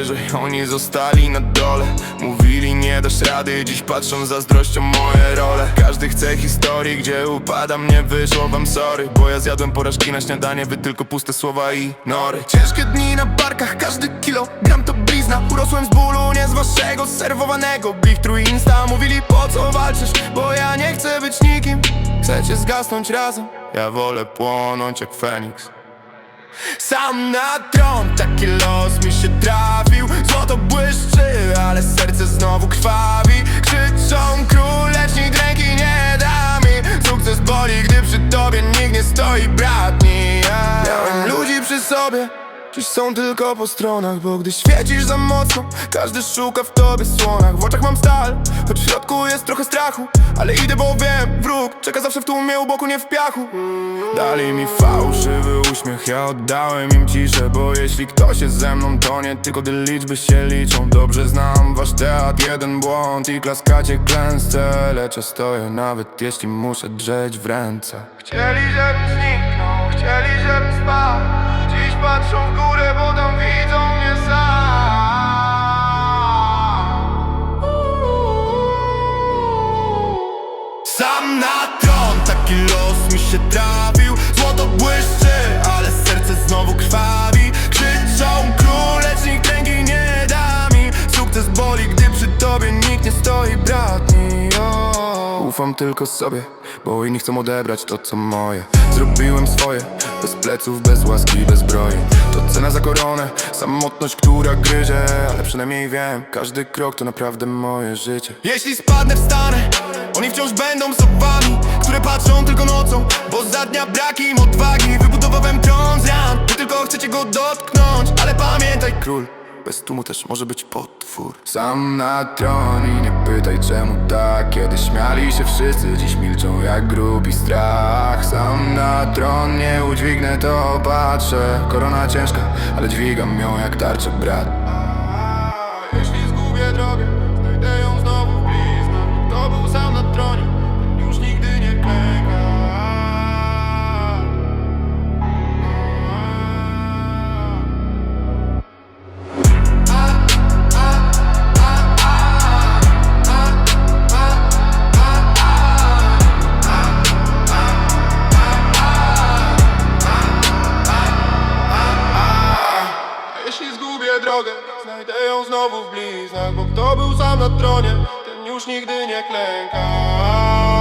wyżej, oni zostali na dole. Mówili nie dasz rady, dziś patrzą zazdrością moje role. Każdy chce historii, gdzie upadam, nie wyszło wam sorry. Bo ja zjadłem porażki na śniadanie, wy tylko puste słowa i nory. Ciężkie dni na barkach, każdy kilogram to blizna. Urosłem z bólu, nie z waszego serwowanego. Big True Insta mówili po co walczysz, bo ja nie chcę być nikim. Chcecie zgasnąć razem, ja wolę płonąć jak Feniks sam na tron, taki los mi się trafił. Złoto błyszczy, ale serce znowu krwawi. Krzyczą król, lecz nikt ręki nie da mi. Sukces boli, gdy przy tobie nikt nie stoi bratni ja. Miałem ludzi przy sobie Dziś są tylko po stronach, bo gdy świecisz za mocno Każdy szuka w tobie słonach. W oczach mam stal, choć w środku jest trochę strachu. Ale idę, bo wiem, wróg czeka zawsze w tłumie u boku, nie w piachu. Dali mi fałszywy uśmiech, ja oddałem im ciszę. Bo jeśli ktoś jest ze mną, to nie tylko gdy liczby się liczą. Dobrze znam wasz teatr, jeden błąd i klaskacie klęsce. Lecz stoję nawet jeśli muszę drzeć w ręce. Chcieli, żebym zniknął, chcieli, żebym spadł patrzą w górę, bo tam widzą mnie sam. Sam na tron, taki los mi się trafił Złoto błyszczy, ale serce znowu krwawi. Krzyczą król, lecz nikt ręki nie da mi. Sukces boli, gdy przy tobie nikt nie stoi bratni. Ufam tylko sobie, bo inni chcą odebrać to co moje. Zrobiłem swoje, bez pleców, bez łaski, bez zbroi. To cena za koronę, samotność, która gryzie. Ale przynajmniej wiem, każdy krok to naprawdę moje życie. Jeśli spadnę, wstanę, oni wciąż będą sobami Które patrzą tylko nocą, bo za dnia brak im odwagi. Wybudowałem tron z ran, wy tylko chcecie go dotknąć Ale pamiętaj król bez tłumu też może być potwór. Sam na tron i nie pytaj czemu tak? Kiedy śmiali się wszyscy, dziś milczą jak grób i strach. Sam na tron nie udźwignę to patrzę Korona ciężka, ale dźwigam ją jak tarczę brat drogę, znajdę ją znowu w bliznach Bo kto był sam na tronie, ten już nigdy nie klęka